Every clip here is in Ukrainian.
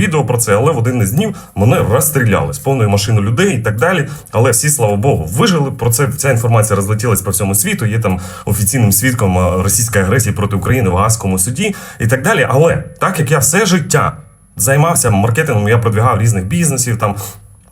відео про це, але в один із днів мене розстріляли з повною машиною людей і так далі. Але всі, слава Богу, вижили. Про це ця інформація розлетілась по всьому світу. Є там офіційним свідком російської агресії проти України в Гаазькому суді і так далі. Але так як я все життя займався маркетингом, я продвігав різних бізнесів там.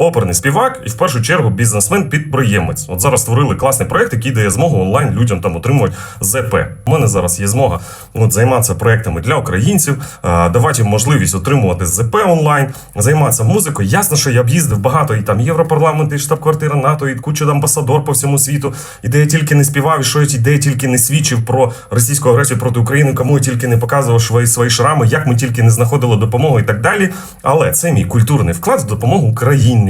Оперний співак і в першу чергу бізнесмен-підприємець. От зараз створили класний проект, який дає змогу онлайн людям там отримувати ЗП. У мене зараз є змога от, займатися проектами для українців, давати їм можливість отримувати ЗП онлайн, займатися музикою. Ясно, що я об'їздив багато і там Європарламент, і штаб-квартира НАТО, і куча амбасадор по всьому світу. І де я тільки не співав, і що я де я тільки не свідчив про російську агресію проти України, кому я тільки не показував свої, свої шрами, як ми тільки не знаходили допомогу і так далі. Але це мій культурний вклад в допомогу Україні.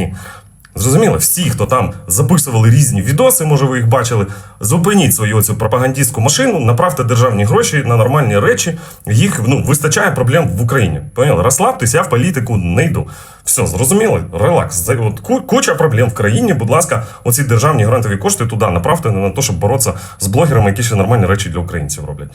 Зрозуміло, всі, хто там записували різні відоси, може ви їх бачили, зупиніть свою оцю пропагандистську машину, направте державні гроші на нормальні речі. Їх ну, вистачає проблем в Україні. Поняли? Розслабтесь, я в політику не йду. Все, зрозуміли? Релакс. От, куча проблем в країні. Будь ласка, оці державні грантові кошти туди направте не на те, щоб боротися з блогерами, які ще нормальні речі для українців роблять.